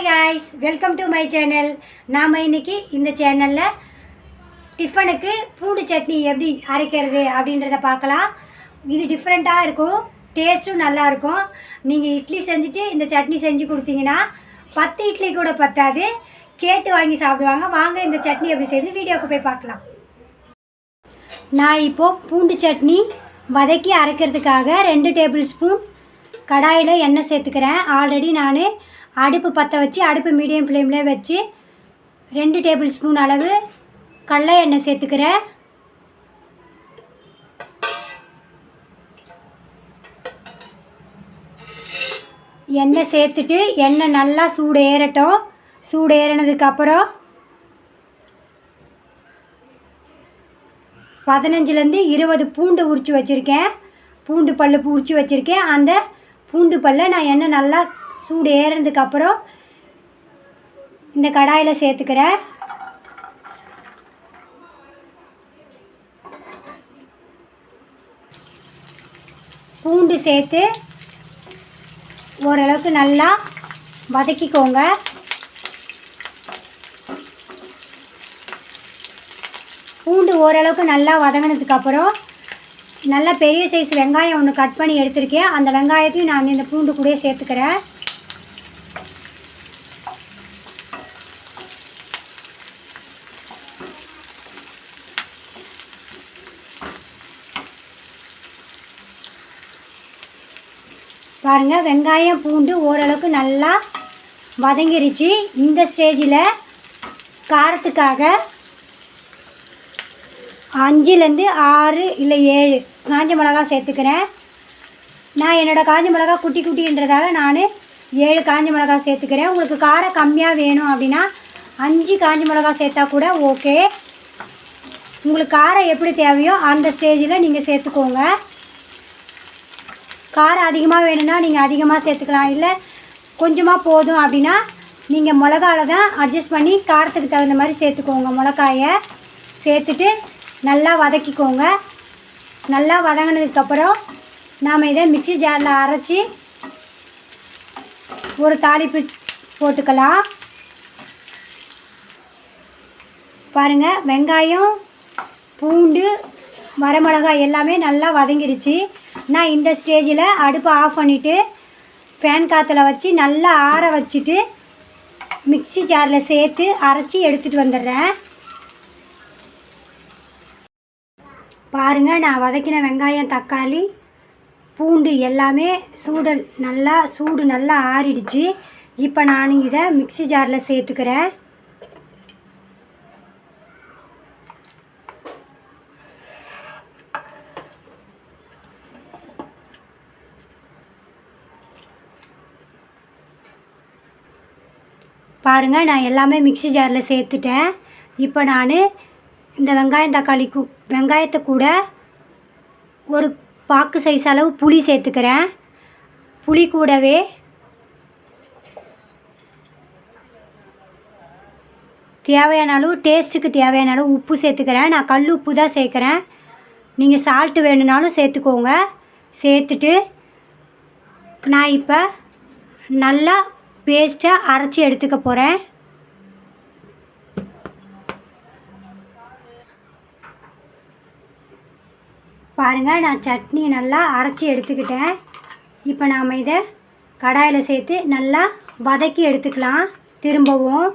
Hi guys welcome to my channel நாம் இன்னைக்கு இந்த சேனலில் டிஃபனுக்கு பூண்டு சட்னி எப்படி அரைக்கிறது அப்படின்றத பார்க்கலாம். இது டிஃப்ரெண்ட்டாக இருக்கும் டேஸ்ட்டும் நல்லா இருக்கும். நீங்கள் இட்லி செஞ்சுட்டு இந்த சட்னி செஞ்சு கொடுத்தீங்கன்னா பத்து இட்லி கூட பத்தாது. கேட்டு வாங்கி சாப்பிடுவாங்க. வாங்க இந்த சட்னி எப்படி செய்து வீடியோவுக்கு போய் பார்க்கலாம். நான் இப்போது பூண்டு சட்னி வதக்கி அரைக்கிறதுக்காக ரெண்டு டேபிள் ஸ்பூன் கடாயில் எண்ணெய் சேர்த்துக்கிறேன். ஆல்ரெடி நான் அடுப்பு பற்ற வச்சு அடுப்பு மீடியம் ஃப்ளேம்லேயே வச்சு ரெண்டு டேபிள் ஸ்பூன் அளவு கடலை எண்ணெய் சேர்த்துக்கிறேன் எண்ணெய் சேர்த்துட்டு எண்ணெய் நல்லா சூடு ஏறட்டும். சூடு ஏறினதுக்கப்புறம் பதினஞ்சுலேருந்து இருபது பூண்டு உரித்து வச்சுருக்கேன். பூண்டு பல் உரித்து வச்சுருக்கேன். அந்த பூண்டு பல்லை நான் எண்ணெய் நல்லா சூடு ஏறினதுக்கப்புறம் இந்த கடாயில் சேர்த்துக்கிறேன் பூண்டு சேர்த்து ஓரளவுக்கு நல்லா வதக்கிக்கோங்க. பூண்டு ஓரளவுக்கு நல்லா வதங்கினதுக்கப்புறம் நல்லா பெரிய சைஸ் வெங்காயம் ஒன்று கட் பண்ணி எடுத்திருக்கேன். அந்த வெங்காயத்தையும் நான் இந்த பூண்டு கூட சேர்த்துக்கிறேன். பாருங்கள் வெங்காயம் பூண்டு ஓரளவுக்கு நல்லா வதங்கிருச்சு. இந்த ஸ்டேஜில் காரத்துக்காக அஞ்சுலேருந்து ஆறு இல்லை ஏழு காஞ்ச மிளகா சேர்த்துக்கிறேன். நான் என்னோடய காஞ்ச மிளகா குட்டி குட்டின்றதால நான் ஏழு காஞ்ச மிளகா சேர்த்துக்கிறேன். உங்களுக்கு காரம் கம்மியாக வேணும் அப்படின்னா அஞ்சு காஞ்ச மிளகா சேர்த்தா கூட ஓகே. உங்களுக்கு காரம் எப்படி தேவையோ அந்த ஸ்டேஜில் நீங்கள் சேர்த்துக்கோங்க. காரம் அதிகமாக வேணும்னா நீங்கள் அதிகமாக சேர்த்துக்கலாம். இல்லை கொஞ்சமாக போதும் அப்படின்னா நீங்கள் மிளகால தான் அட்ஜஸ்ட் பண்ணி காரத்துக்கு தகுந்த மாதிரி சேர்த்துக்கோங்க. மிளகாயை சேர்த்துட்டு நல்லா வதக்கிக்கோங்க. நல்லா வதங்கினதுக்கப்புறம் நாம் இதை மிக்சி ஜாரில் அரைச்சி ஒரு தாளிப்பு போட்டுக்கலாம். பாருங்கள் வெங்காயம் பூண்டு வரமிளகாய் எல்லாமே நல்லா வதங்கிருச்சு. நான் இந்த ஸ்டேஜில் அடுப்பை ஆஃப் பண்ணிவிட்டு ஃபேன் காற்றுல வச்சு நல்லா ஆற வச்சுட்டு மிக்ஸி ஜாரில் சேர்த்து அரைச்சி எடுத்துகிட்டு வந்துடுறேன். பாருங்கள் நான் வதக்கின வெங்காயம் தக்காளி பூண்டு எல்லாமே சூடல் நல்லா சூடு நல்லா ஆறிடுச்சு. இப்போ நான் இதை மிக்ஸி ஜாரில் சேர்த்துக்கிறேன். பாருங்கள் நான் எல்லாமே மிக்ஸி ஜாரில் சேர்த்துட்டேன். இப்போ நான் இந்த வெங்காயம் தக்காளி கூ வெங்காயத்தை கூட ஒரு பாக்கு சைஸ் அளவு புளி சேர்த்துக்கிறேன். புளி கூடவே தேவையான அளவு டேஸ்ட்டுக்கு தேவையான அளவு உப்பு சேர்த்துக்கிறேன். நான் கல் உப்பு தான் சேர்க்குறேன். நீங்கள் சால்ட்டு வேணும்னாலும் சேர்த்துக்கோங்க. சேர்த்துட்டு நான் இப்போ நல்லா பேஸ்ட்டாக அரைச்சி எடுத்துக்க போகிறேன் பாருங்கள் நான் சட்னி நல்லா அரைச்சி எடுத்துக்கிட்டேன். இப்போ நாம் இதை கடாயில் சேர்த்து நல்லா வதக்கி எடுத்துக்கலாம். திரும்பவும்.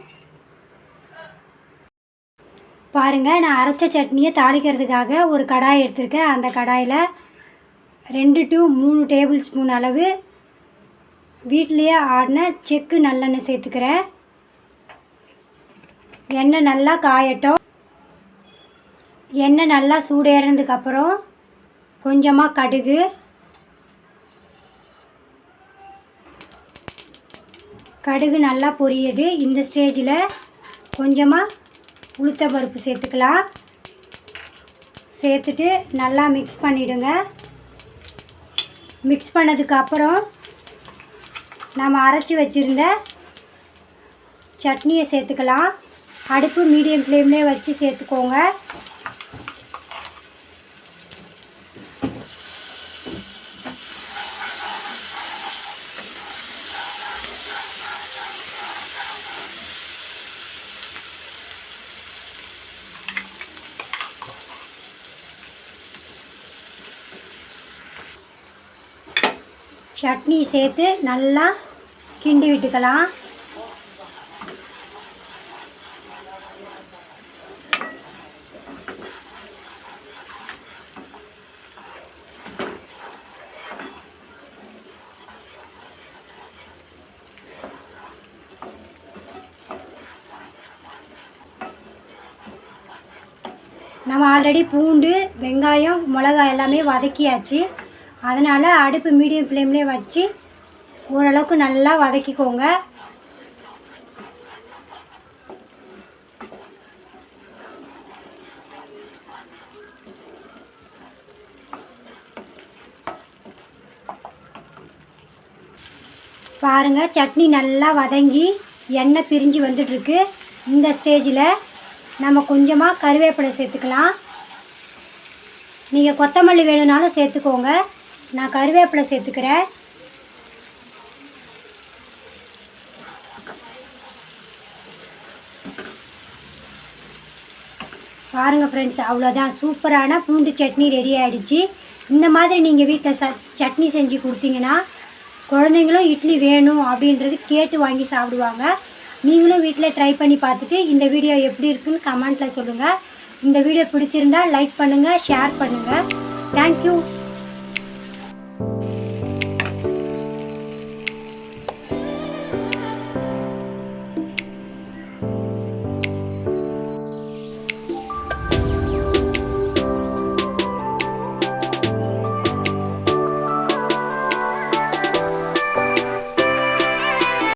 பாருங்கள் நான் அரைச்ச சட்னியை தாளிக்கிறதுக்காக ஒரு கடாய் எடுத்திருக்கேன். அந்த கடாயில் ரெண்டு டு மூணு டேபிள் ஸ்பூன் அளவு வீட்லேயே ஆடின செக்கு நல்லெண்ணெய் சேர்த்துக்கிறேன். எண்ணெய் நல்லா காயட்டும். எண்ணெய் நல்லா சூடேறினதுக்கப்புறம் கொஞ்சமாக கடுகு. கடுகு நல்லா பொரியுது. இந்த ஸ்டேஜில் கொஞ்சமாக உளுத்த பருப்பு சேர்த்துக்கலாம். சேர்த்துட்டு நல்லா மிக்ஸ் பண்ணிவிடுங்க மிக்ஸ் பண்ணதுக்கப்புறம் நம்ம அரைச்சி வச்சுருந்த சட்னியை சேர்த்துக்கலாம். அடுப்பு மீடியம் ஃப்ளேம்லேயே வச்சு சேர்த்துக்கோங்க. சட்னி சேர்த்து நல்லா கிண்டி விட்டுக்கலாம். நம்ம ஆல்ரெடி பூண்டு வெங்காயம் மிளகாய் எல்லாமே வதக்கியாச்சு. அதனால் அடுப்பு மீடியம் ஃப்ளேம்லேயே வச்சு ஓரளவுக்கு நல்லா வதக்கிக்கோங்க. பாருங்கள் சட்னி நல்லா வதங்கி எண்ணெய் பிரிஞ்சு வந்துட்டுருக்கு. இந்த ஸ்டேஜில் நம்ம கொஞ்சமாக கருவேப்பிலை சேர்த்துக்கலாம். நீங்கள் கொத்தமல்லி வேணும்னாலும் சேர்த்துக்கோங்க. நான் கருவேப்பிலை சேர்த்துக்கிறேன். பாருங்கள் ஃப்ரெண்ட்ஸ் அவ்வளோதான் சூப்பரான பூண்டு சட்னி ரெடி ஆகிடுச்சு இந்த மாதிரி நீங்கள் வீட்டில் ச சட்னி செஞ்சு கொடுத்தீங்கன்னா குழந்தைங்களும் இட்லி வேணும் அப்படின்றது கேட்டு வாங்கி சாப்பிடுவாங்க. நீங்களும் வீட்டில் ட்ரை பண்ணி பார்த்துட்டு இந்த வீடியோ எப்படி இருக்குன்னு கமெண்ட்டில் சொல்லுங்கள் இந்த வீடியோ பிடிச்சிருந்தா லைக் பண்ணுங்கள் ஷேர் பண்ணுங்கள் தேங்க்யூ